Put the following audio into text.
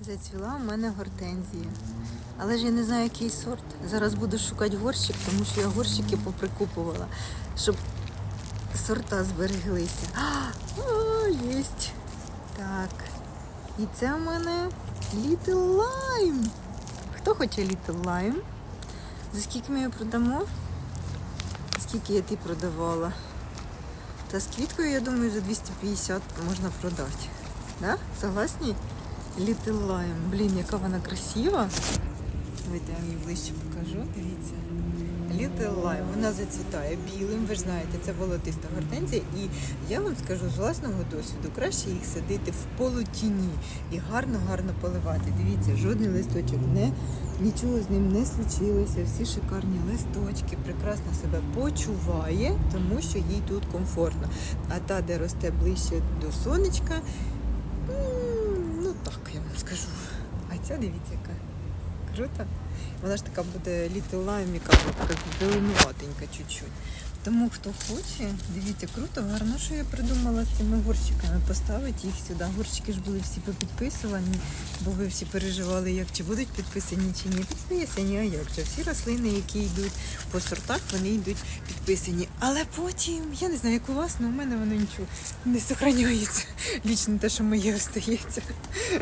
Зацвіла у мене гортензія. Але ж я не знаю, який сорт. Зараз буду шукати горщик, тому що я горщики поприкупувала, щоб сорта збереглися. А, єсть. Так. І це у мене Little Lime. Хто хоче Little Lime? За скільки ми її продамо? Скільки я ти продавала? Та з квіткою, я думаю, за 250 можна продати. Да? Согласні? Little Lime. Блін, яка вона красива. Давайте я вам її ближче покажу. Дивіться. Little Lime. Вона зацвітає білим, ви ж знаєте, це волотиста гортензія. І я вам скажу з власного досвіду, краще їх садити в полутіні і гарно-гарно поливати. Дивіться, жодний листочок не нічого з ним не случилося. Всі шикарні листочки, прекрасно себе почуває, тому що їй тут комфортно. А та, де росте ближче до сонечка, м, ну так я вам скажу. А ця дивіться, яка крута. Вона ж така буде буде зеленуватенька чуть-чуть. Тому хто хоче, дивіться, круто, гарно, що я придумала з цими горщиками поставити їх сюди. Горщики ж були всі попідписувані, бо ви всі переживали, як чи будуть підписані чи ні. Підписані, а як же? Всі рослини, які йдуть по сортах, вони йдуть підписані. Але потім, я не знаю, як у вас, але у мене воно нічого не зберігається. Лічно те, що моє остається.